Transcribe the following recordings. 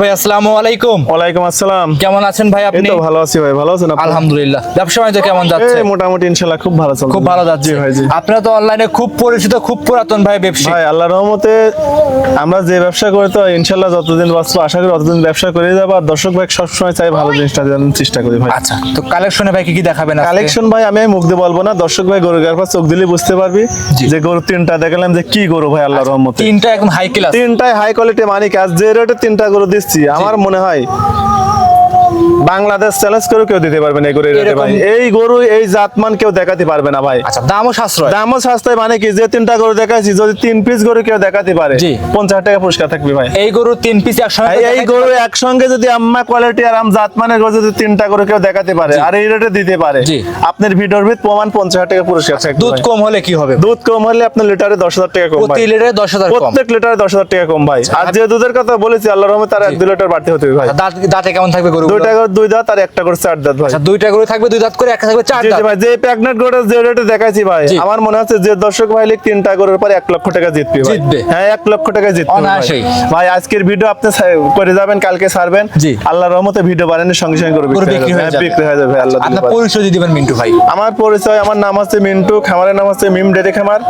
ভাই আসসালামু আলাইকুম। ওয়ালাইকুম আসসালাম। কেমন আছেন ভাই আপনি? তো ভালো আছি ভাই ভালো আছেন আলহামদুলিল্লাহ। ব্যবসা বাণিজ্য কেমন যাচ্ছে? মোটামুটি ইনশাআল্লাহ খুব ভালো চলছে। খুব ভালো যাচ্ছে। ভাই জি। আপনারা তো অনলাইনে খুব পরিচিত খুব পুরাতন ভাই আল্লাহর রহমতে আমরা যে ব্যবসা করি তো ইনশাআল্লাহ যতদিন বাঁচবো আশা করি ততদিন ব্যবসা করে যাব। আর দর্শক ভাই সবসময় চাই ভালো জিনিসটা চেষ্টা করি ভাই। আচ্ছা তো কালেকশনে ভাই কি কি দেখাবেন? কালেকশন ভাই আমি মুখ দিয়ে বলব না। দর্শক ভাই গরু গার চোখ দিলে বুঝতে পারবি যে গরু তিনটা দেখালাম যে কি গরু ভাই আল্লাহর রহমতে। তিনটা একদম হাই ক্লাস তিনটাই হাই কোয়ালিটি মানিক আজ যে রেটে তিনটা গরু দিচ্ছি আমার মনে হয় বাংলাদেশ চ্যালেঞ্জ করে কেউ দিতে পারবে না এই গরু ভাই। এই গরু এই জাতমান কেউ দেখাতে পারবে না ভাই। আচ্ছা দামও সাশ্রয়। দামও সস্তায় মানে কি যে তিনটা গরু দেখাচ্ছি যদি তিন পিস গরু কেউ দেখাতে পারে পঞ্চাশ টাকা পুরস্কার থাকবে ভাই। এই গরু তিন পিস একসঙ্গে এই- গরু একসঙ্গে যদি আম্মা কোয়ালিটি আর আম জাতমানের গরু যদি তিনটা গরু কেউ দেখাতে পারে আর এই রেটে দিতে পারে আপনার ভিডিওর ভিত প্রমাণ পঞ্চাশ টাকা পুরস্কার থাকবে দুধ কম হলে কি হবে? দুধ কম হলে আপনার লিটারে দশ হাজার টাকা কম প্রতি লিটারে দশ হাজার প্রত্যেক লিটারে দশ হাজার টাকা কম ভাই। আর যে দুধের কথা বলেছি আল্লাহ রহমে তার এক দুই লিটার বাড়তে হতে হবে ভাই। দাঁত দাঁতে কেমন থাকবে গরু দুইটা করে দুই দাঁত আর একটা করে চার দাঁত ভাই। আচ্ছা দুইটা গরু থাকবে দুই দাঁত করে একটা থাকবে চার দাঁত। ভাই যে গরুটা যে রেটে দেখাচ্ছি ভাই আমার মনে হচ্ছে যে দর্শক ভাই লিখ তিনটা গরুর পরে এক লক্ষ টাকা জিতবে ভাই। জিতবে। হ্যাঁ এক লক্ষ টাকা জিতবে ভাই। অনায়াসেই। ভাই আজকের ভিডিও আপনি করে যাবেন কালকে ছাড়বেন। জি। আল্লাহর রহমতে ভিডিও বানানোর সঙ্গে সঙ্গে গরু বিক্রি বিক্রি হয়ে যাবে। যাবে। বিক্রি হয়ে যাবে আল্লাহ আপনার পরিচয় দিয়ে দিবেন মিন্টু ভাই। আমার পরিচয় আমার নাম হচ্ছে মিন্টু খামারের নাম হচ্ছে মিম ডেরে খামার।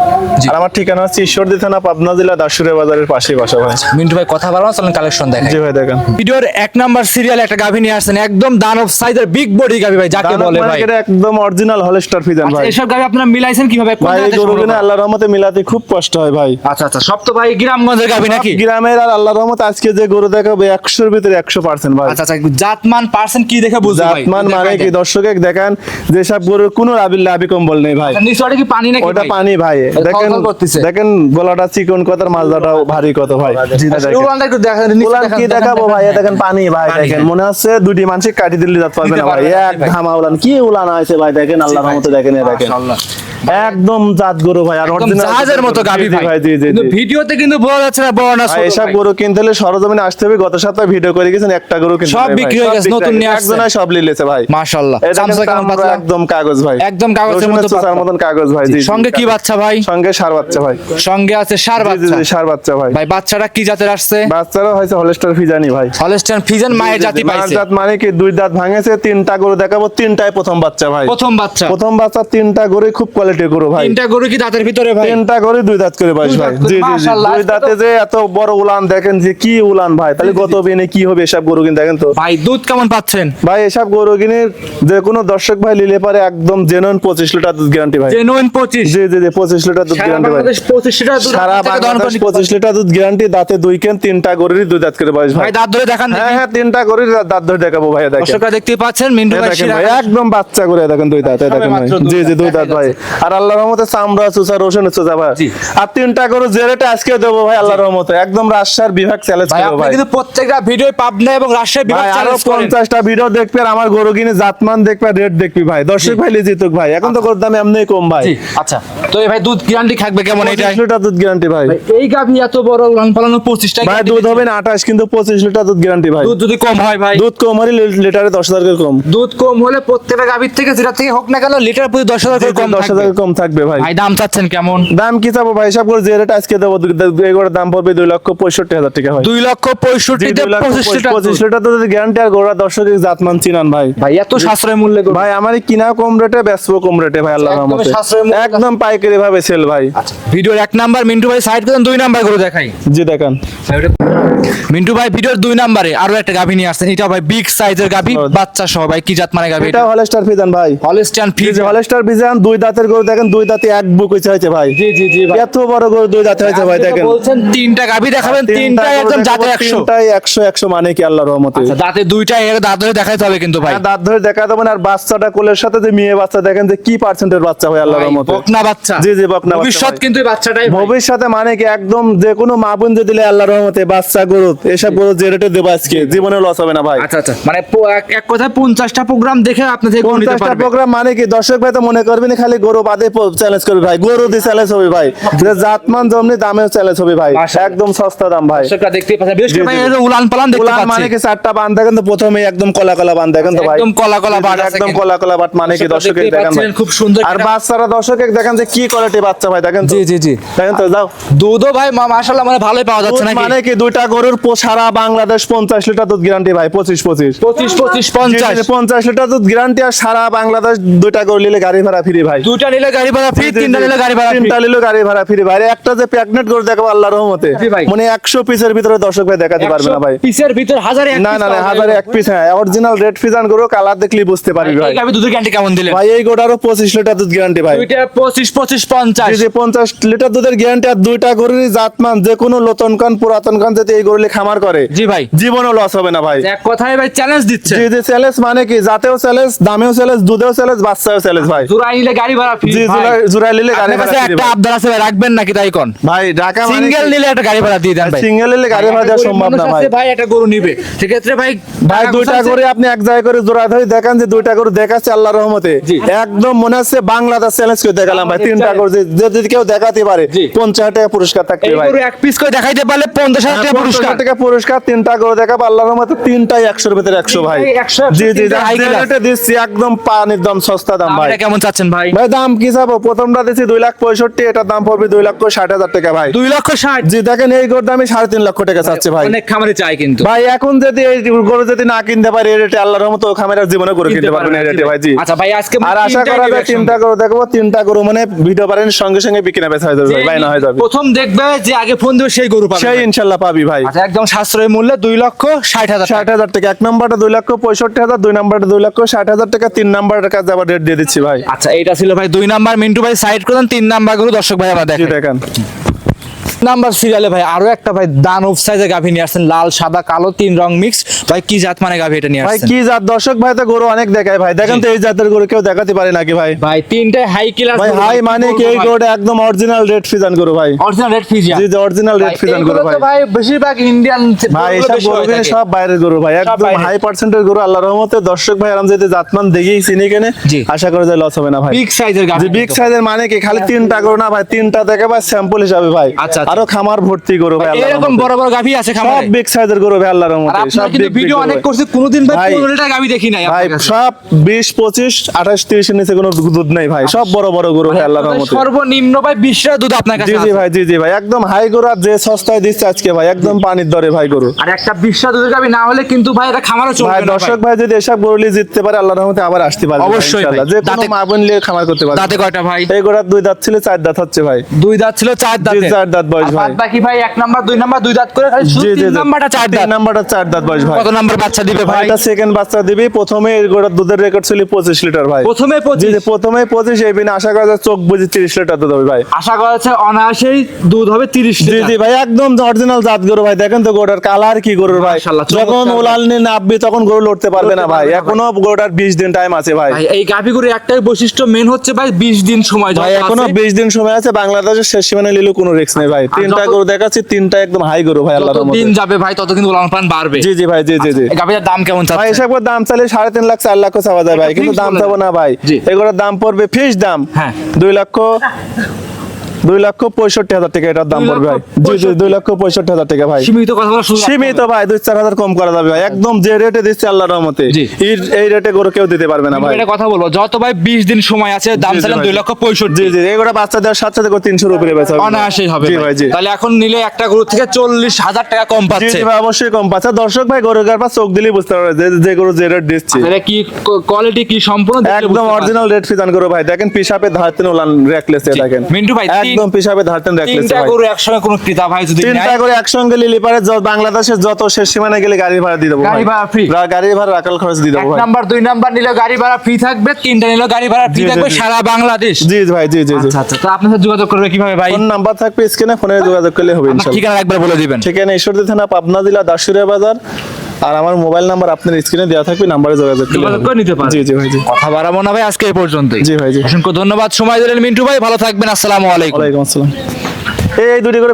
আর আমার ঠিকানা হচ্ছে ঈশ্বরদী থানা পাবনা জেলা দাসুরে বাজারের পাশেই বাসা ভাই। মিন্টু ভাই কথা বলব চলেন কালেকশন দেখাই। জি ভাই দেখেন। ভিডিওর এক নাম্বার সিরিয়াল একটা গাভী নিয়ে আসছেন। একদম দানব সাইজের বিগ বডি গাভী ভাই যাকে বলে ভাই। মার্কেটে একদম অরিজিনাল হলস্টার ফিজান আচ্ছা, ভাই। এসব গাভী আপনারা মিলাইছেন কীভাবে? কোন ভাই গরু করা? আল্লাহর রহমতে মিলাতে খুব কষ্ট হয় ভাই। আচ্ছা আচ্ছা সব তো ভাই গ্রামগঞ্জের গাভী নাকি? গ্রামের আর আল্লাহর রহমত আজকে যে গরু দেখাবে একশোর ভিতরে একশো পার্সেন্ট ভাই। আচ্ছা আচ্ছা জাতমান পার্সেন্ট কি দেখে বুঝব ভাই? জাতমান মানে কি দর্শকে দেখান যে সব গরুর কোনো লাভি লাভি কম্বল নেই ভাই। আচ্ছা, নিচে ওটা কি পানি নাকি ওটা পানি ভাই। দেখেন দেখেন গলাটা চিকন কত আর মাছটা ভারী কত ভাই। জি দেখেন। উলানটা একটু দেখান, কি দেখাবো ভাই? দেখেন। পানি ভাই দেখেন। মনে হচ্ছে দুটি মানুষের কাটি দিল্লি যাতে পারবে না ভাই এক। ঘামা উলান কি উলান আছে ভাই দেখেন আল্লাহর। রহমতে দেখেন দেখেন। একদম জাত গরু ভাই আর জাহাজের মতো ভাই। জি জি ভিডিওতে কিন্তু যাচ্ছে না বড় না এসব গরু কিনতে হলে সরজমিনে আসতে হবে গত সপ্তাহে ভিডিও করে গেছেন একটা গরু কিনতে সব বিক্রি হয়ে গেছে, নতুন নিয়ে আসছে। একজনাই সব লিলেছে ভাই। মাশাআল্লাহ? একদম কাগজ ভাই। একদম কাগজের মতো পাতলা। মতন কাগজ ভাই জি। সঙ্গে কি বাচ্চা ভাই? সঙ্গে সার বাচ্চা ভাই। সঙ্গে আছে সার জি, জি, জি, সার বাচ্চা ভাই। ভাই বাচ্চাটা কি জাতের আসছে? বাচ্চারও হয়েছে হলস্টার ফিজানি ভাই। হলস্টাইন ফিজেন মায়ের জাতি পাইছে। জাত মানে কি দুই দাঁত ভাঙেছে তিনটা গরু দেখাবো তিনটাই প্রথম বাচ্চা ভাই। প্রথম বাচ্চা। প্রথম বাচ্চা তিনটা গরু খুব কোয়ালিটি গরু ভাই। তিনটা গরু কি দাঁতের ভিতরে ভাই? তিনটা গরু দুই দাঁত করে বাইশ ভাই। জি জি জি। দুই দাঁতে যে এত বড় উলান দেখেন যে কি উলান ভাই। তাহলে গত বিনে কি হবে এসব গরু কিনে দেখেন তো? ভাই দুধ কেমন পাচ্ছেন? ভাই এসব গরু কিনে যে কোনো দর্শক ভাই নিলে পারে একদম জেনুইন পঁচিশ লিটার দুধ গ্যারান্টি ভাই। জেনুইন পঁচিশ? জি জি জি পঁচিশ লিটার দুধ গ্যারান্টি ভাই। বাংলাদেশ পঁচিশ লিটার দুধ সারা বাংলাদেশ নিতে পঁচিশ পারবে। লিটার দুধ গ্যারান্টি দাঁতে দুই কেন তিনটা গরুরই দুই দাঁত করে ভাই। ভাই দাঁত ধরে দেখান হ্যাঁ হ্যাঁ তিনটা গরুর দাঁত ধরে দেখাবো ভাই দেখেন। দর্শকরা দেখতে পাচ্ছেন মিন্টু ভাই ভাই একদম বাচ্চা করে দেখেন দুই দাঁত দেখেন ভাই। জি জি দুই দাঁত ভাই। আর আল্লাহর রহমতে চামড়া চুষা রসুন চুষা ভাই। আর তিনটা গরু যে রেটে আজকে দেবো ভাই আল্লাহর রহমতে। একদম রাজশাহীর বিভাগ চ্যালেঞ্জ করব ভাই। কিন্তু প্রত্যেকটা ভিডিও পাবনা এবং রাজশাহী বিভাগ আরও পঞ্চাশটা ভিডিও দেখবে আর আমার গরু কিনে জাতমান দেখবে রেট দেখবি ভাই। দর্শক ভাই লিজিতুক ভাই। এখন তো গরুর দাম এমনি কম ভাই। আচ্ছা। তো এই ভাই দুধ গ্যারান্টি থাকবে কেমন এটা পঁচিশ লিটার দুধ গ্যারান্টি ভাই। এই গাভী এত বড় লাং পালানো পঁচিশটা ভাই দুধ হবে না আঠাশ কিন্তু পঁচিশ লিটার দুধ গ্যারান্টি ভাই। দুধ যদি কম হয় ভাই। দুধ কম হলে লিটারে দশ হাজার করে কম। দুধ কম হলে প্রত্যেকটা গাভীর থেকে যেটা থেকে হোক না কেন লিটার প্রতি দশ হাজার করে কম দশ থাকবে। হাজার কম থাকবে ভাই। ভাই দাম চাচ্ছেন কেমন? দাম কি চাবো ভাই? সব করে যে রেট আজকে দেবো এগুলোর দাম পড়বে দুই লক্ষ পঁয়ষট্টি হাজার টাকা ভাই। দুই লক্ষ পঁয়ষট্টিতে পঁচিশ লিটার তো গ্যারান্টি আর গোড়া দর্শকের জাতমান চিনান ভাই। ভাই এত সাশ্রয় মূল্যে ভাই আমার কিনা কম রেটে বেচবো কম রেটে ভাই আল্লাহ রহমতে। একদম পাইকারি ভাবে সেল ভাই। আচ্ছা ভিডিওর এক নাম্বার মিন্টু ভাই সাইড করেন দুই নাম্বার করে দেখাই। জি দেখান। মিন্টু ভাই ভিডিওর দুই নাম্বারে আরও একটা গাভী নিয়ে আসছেন। এটা ভাই বিগ সাইজের গাভী বাচ্চা সহ ভাই কি জাত মানে গাভী এটা? হলস্টার ফিজান ভাই। হলস্টাইন এই ফিজ হলস্টার ফিজান দুই দাঁতের গরু দেখেন দুই দাঁতে এক বুক হয়েছে হয়েছে ভাই। জি জি জি এত বড় গরু দুই দাঁতে হয়েছে ভাই দেখেন। বলছেন তিনটা গাভী দেখাবেন তিনটাই একদম জাতে একশো। তিনটাই একশো একশো মানে কি আল্লাহ রহমতে। আচ্ছা, দাঁতে দুইটাই এর দাঁত ধরে দেখাইতে হবে কিন্তু ভাই। হ্যাঁ, দাঁত ধরে দেখা দেবেন আর বাচ্চাটা কোলের সাথে যে মেয়ে বাচ্চা দেখেন যে কি পার্সেন্টের বাচ্চা হয় আল্লাহ ভাই, রহমতে। বকনা বাচ্চা। জি, জি, বকনা বাচ্চা ভবিষ্যৎ কিন্তু এই বাচ্চাটাই ভবিষ্যতে মানে কি একদম যে কোনো মা বোন যে দিলে আল্লাহ রহমতে বাচ্চা গরু এসব গরু যে রেটে দেবো আজকে জীবনে লস হবে না ভাই। আচ্ছা আচ্ছা মানে এক- কথায় পঞ্চাশটা প্রোগ্রাম দেখে আপনি থেকে গরু নিতে পঞ্চাশটা পারবে। প্রোগ্রাম মানে কি দর্শক ভাই তো মনে করবেন খালি গরু বাদে চ্যালেঞ্জ করবে ভাই। গরু দিয়ে চ্যালেঞ্জ হবে ভাই। জাতমান জমনি দামেও চ্যালেঞ্জ হবে ভাই। একদম সস্তা দাম ভাই। পাচ্ছেন উলান পালান দেখতে মানে কি চারটা বান দেখেন তো? প্রথমে একদম কলা কলা বান দেখেন তো ভাই। একদম কলা কলা বান একদম কলা কলা বাট মানে কি দর্শকের দেখেন ভাই। খুব সুন্দর আর বাচ্চারা দেখেন যে কি কোয়ালিটি বাচ্চা ভাই দেখেন জি জি জি। দেখেন তো যাও। দুধও ভাই মাশাআল্লাহ মানে ভালোই পাওয়া যাচ্ছে নাকি? মানে কি দুইটা গরুর সারা বাংলাদেশ পঞ্চাশ লিটার দুধ গ্যারান্টি ভাই পঁচিশ পঁচিশ। পঁচিশ পঁচিশ পঞ্চাশ। পঞ্চাশ লিটার দুধ গ্যারান্টি আর সারা বাংলাদেশ দুইটা গরু নিলে গাড়ি ভাড়া ফ্রি ভাই। দুইটা নিলে গাড়ি ভাড়া ফ্রি তিনটা নিলে গাড়ি ভাড়া তিনটা নিলে গাড়ি ভাড়া ফ্রি ভাই। একটা যে প্যাকনেট গরু দেখাবো আল্লাহর রহমতে মানে একশো পিসের ভিতরে দর্শক ভাই দেখাতে পারবে না ভাই। পিসের ভিতর হাজারে না না না হাজারে এক পিস হ্যাঁ অরিজিনাল রেড ফিজান গরু কালার দেখলেই বুঝতে পারবি ভাই এই দুধের গ্যারান্টি কেমন দিলেন? ভাই এই গোটারও পঁচিশ লিটার দুধ গ্যারান্টি ভাই। দুইটা পঁচিশ পঁচিশ পঞ্চাশ। লিটার দুধের গ্যারান্টি আর দুইটা গরুরই জাতমান যে কোনো নতুন কান পুরাতন কান যদি এই গরুলে খামার করে জি ভাই। জীবনও লস হবে না ভাই। এক কথায় ভাই চ্যালেঞ্জ দিচ্ছে। জি জি চ্যালেঞ্জ মানে কি? জাতেও চ্যালেঞ্জ দামেও চ্যালেঞ্জ দুধেও চ্যালেঞ্জ বাচ্চাও চ্যালেঞ্জ ভাই। নিলে গাড়ি ভাড়া জি জুড়াই জুড়াই নিলে গাড়ি ভাড়া একটা আবদার আছে ভাই রাখবেন নাকি তাই কোন? ভাই ঢাকা সিঙ্গেল নিলে একটা গাড়ি ভাড়া দিয়ে দেন ভাই সিঙ্গেল নিলে গাড়ি ভাড়া দেওয়া সম্ভব না ভাই। ভাই একটা গরু নিবে। সেক্ষেত্রে ভাই ভাই দুইটা করে আপনি এক জায়গায় করে জোড়া ধরে দেখান যে দুইটা করে দেখাচ্ছে আল্লাহর রহমতে। একদম মনে হচ্ছে বাংলাদেশ চ্যালেঞ্জ করে দেখালাম ভাই তিনটা করে যদি কেউ দেখাতে পারে। পঞ্চাশ টাকা পুরস্কার থাকবে ভাই। এক পিস করে দেখাইতে পারলে পঞ্চাশ হাজার টাকা পুরস্কার। পুরস্কার পুরস্কার তিনটা করে দেখাবো আল্লাহর রহমতে তিনটাই একশোর ভিতরে একশো ভাই। জি জি দিচ্ছি একদম পানির দাম সস্তা দাম ভাই। কেমন চাচ্ছেন ভাই? ভাই দাম কি যাব? প্রথমটা দিচ্ছি দুই লাখ পঁয়ষট্টি এটার দাম পড়বে দুই লক্ষ ষাট হাজার টাকা ভাই। দুই লক্ষ ষাট? জি দেখেন এই গরুর দামই সাড়ে তিন লক্ষ টাকা চাচ্ছে ভাই। অনেক খামারে চাই কিন্তু। ভাই এখন যদি এই গরু যদি না কিনতে পারি এই রেটে আল্লাহর রহমতে ও খামের জীবনে গরু কিনতে পারবেন এই রেটে ভাই জি। আচ্ছা ভাই আজকে আর আশা করা যায় তিনটা গরু দেখব তিনটা গরু মানে ভিডিও পারেন সঙ্গে সঙ্গে বিক্রি বেচা হয়ে যাবে ভাই, না হয়ে যাবে। প্রথম দেখবে যে আগে ফোন দেবে সেই গরু পাবে। সেই ইনশাল্লাহ পাবি ভাই। আচ্ছা একদম সাশ্রয়ী মূল্যে দুই লক্ষ ষাট হাজার ষাট হাজার টাকা এক নম্বরটা দুই লক্ষ পঁয়ষট্টি হাজার দুই নম্বরটা দুই লক্ষ ষাট হাজার টাকা তিন নম্বরের কাছে আবার রেট দিয়ে দিচ্ছি ভাই। আচ্ছা এটা ছিল ভাই দুই নাম্বার মিন্টু ভাই সাইড করে দেন তিন নাম্বারগুলো দর্শক ভাই আমরা দেখেন। নাম্বার সিরিয়ালে ভাই আরও একটা ভাই দানব সাইজের গাভী নিয়ে আসছেন লাল সাদা কালো তিন রং মিক্স ভাই কি জাত মানে গাভী এটা নিয়ে আসছেন? ভাই কি জাত? দর্শক ভাই তো গরু অনেক দেখায় ভাই। দেখেন তো এই জাতের গরু কেউ দেখাতে পারে নাকি ভাই? ভাই তিনটে হাই ক্লাস ভাই হাই মানে কি এই গরুটা একদম অরিজিনাল রেড ফিজান গরু ভাই। অরিজিনাল রেড ফিজিয়া জি জি অরিজিনাল রেড ফিজান গরু ভাই। ভাই বেশিরভাগ ইন্ডিয়ান ভাই সব গরু সব বাইরের গরু ভাই। একদম হাই পার্সেন্টের গরু আল্লাহর রহমতে। দর্শক ভাই আরাম যদি জাতমান দেখি চিনি কেনে। আশা করে যে লস হবে না ভাই। বিগ সাইজের গাভী বিগ সাইজের মানে কি? খালি তিনটা গরু না ভাই তিনটা দেখে ভাই স্যাম্পল হিসাবে ভাই। আচ্ছা, আচ্ছা। আরও খামার ভর্তি গরু ভাই এরকম বড় বড় গাভী আছে সব বিগ সাইজের গরু ভাই আল্লাহর রহমতে সব ভিডিও অনেক। করছে কোনোদিন ভাই ভাই, 15 গাভী দেখি নাই ভাই। সব বিশ পঁচিশ আঠাশ তিরিশের নিচে কোনো দুধ নেই ভাই সব বড় বড় গরু ভাই আল্লাহর রহমতে। সর্বনিম্ন ভাই 20 টাকা দুধ আপনার কাছে জি জি ভাই জি জি ভাই একদম হাই গরু আর যে সস্তায় দিচ্ছে আজকে ভাই একদম পানির দরে ভাই গরু। আর একটা 20 টাকা দুধের গাভী না হলে কিন্তু ভাই এটা খামারও চলবে ভাই না দর্শক ভাই যদি এসব গরুলি জিততে পারে আল্লাহর রহমতে আবার আসতে পারবে অবশ্যই। যে কোনো মা বোন নিয়ে খামার করতে পারবে। দাঁতে কয়টা ভাই? এই গোড়ার দুই দাঁত ছিল চার দাঁত হচ্ছে ভাই। দুই দাঁত ছিল চার দাঁত। চার দাঁত বয়স ভাই। বাকি ভাই এক নাম্বার দুই নাম্বার দুই দাঁত করে খালি তিন নাম্বারটা চার তিন দাঁত। নাম্বারটা চার দাঁত বয়স ভাই। কত নাম্বার বাচ্চা দিবে ভাই? ভাইটা সেকেন্ড বাচ্চা দিবি প্রথমে এই গোড়ার দুধের রেকর্ড ছিল পঁচিশ লিটার ভাই। প্রথমে জি পঁচিশ। জি প্রথমে পঁচিশ এই বিনা আশা করা যায় চোখ বুঝি তিরিশ লিটার দুধ হবে ভাই। আশা করা যাচ্ছে অনায়াসেই দুধ হবে তিরিশ জি জি ভাই একদম অরিজিনাল জাত গরু ভাই দেখেন তো গরুটার কালার কি গরুর ভাই। যখন ওলাল নিয়ে নাববি তখন গরু লড়তে পারবে না ভাই। এখনও গরুটার বিশ দিন টাইম আছে ভাই। এই গাভীগুলোর একটাই বৈশিষ্ট্য মেন হচ্ছে ভাই বিশ দিন সময় ভাই এখনও আছে, বিশ দিন সময় আছে বাংলাদেশের শেষ সীমানা কোনো রিস্ক নেই ভাই। তিনটা গরু দেখাচ্ছি তিনটা একদম হাই গরু ভাই আল্লাহর রহমতে। দিন যাবে ভাই তত কিন্তু লালন পালন বাড়বে। জি জি ভাই জি জি জি। এই দাম কেমন ভাই চাচ্ছে এসব করে দাম চাইলে সাড়ে তিন লাখ চার লাখ চাওয়া যায় ভাই কিন্তু দাম চাবো না ভাই। এগুলোর দাম পড়বে ফিক্স দাম। হ্যাঁ। দুই লক্ষ দুই লক্ষ পঁয়ষট্টি হাজার টাকা এটার দাম পড়বে ভাই। জি জি দুই লক্ষ পঁয়ষট্টি হাজার টাকা ভাই। সীমিত কথা সীমিত ভাই দুই চার হাজার কম করা যাবে ভাই। একদম যে রেটে দিচ্ছে আল্লাহর রহমতে। এই- রেটে গরু কেউ দিতে পারবে না ভাই। এটা কথা বলব যত ভাই বিশ দিন সময় আছে দাম ভাই। দুই লক্ষ পঁয়ষট্টি। জি জি এগুলো বাচ্চা দেওয়ার সাথে সাথে করে তিনশোর উপরে বেচা হবে। অনায়াসেই হবে জি ভাই। জি। তাহলে এখন নিলে একটা গরু থেকে চল্লিশ হাজার টাকা কম পাচ্ছে। জি ভাই অবশ্যই কম পাচ্ছে। দর্শক ভাই গরু গার চোখ দিলেই বুঝতে পারবে যে যে গরু যে রেট দিচ্ছে। এটা কি কোয়ালিটি কি সম্পূর্ণ একদম অরিজিনাল রেড ফিজান গরু ভাই। দেখেন পিসাপে ধারতেন ওলান রেকলেস দেখেন। মিন্টু ভাই, একদম পিসাপে ধারতেন তিনটা গরু একসঙ্গে কোনো ক্রেতা ভাই যদি তিনটা করে একসঙ্গে পারে বাংলাদেশের যত শেষ সীমানায় গেলে গাড়ি ভাড়া দিয়ে দেবো গাড়ি ভাড়া free? রা- গাড়ি ভাড়া রাখাল খরচ দিয়ে দেবো নাম্বার দুই নাম্বার নিলে গাড়ি ভাড়া ফ্রি থাকবে তিনটা নিলে গাড়ি ভাড়া ফ্রি থাকবে সারা বাংলাদেশ। জি ভাই জি জি আচ্ছা আচ্ছা তো আপনার সাথে যোগাযোগ করবে কীভাবে ভাই? ফোন নাম্বার থাকবে স্ক্রিনে ফোনে যোগাযোগ করলে হবে ইনশাআল্লাহ ঠিকানা একবার বলে দিবেন। ঠিকানা ঈশ্বরদী থানা পাবনা জেলা দাসুরিয়া বাজার আর আমার মোবাইল নাম্বার আপনার স্ক্রিনে দেওয়া থাকবে নাম্বারে যোগাযোগ করে নিতে পারেন। জি জি ভাই জি কথা বাড়াবো না ভাই আজকে এই পর্যন্তই। জি ভাই জি অসংখ্য ধন্যবাদ। সময় দিলেন মিন্টু ভাই ভালো থাকবেন। আসসালামু আলাইকুম। ওয়ালাইকুম আসসালাম। এই এই দুটি করে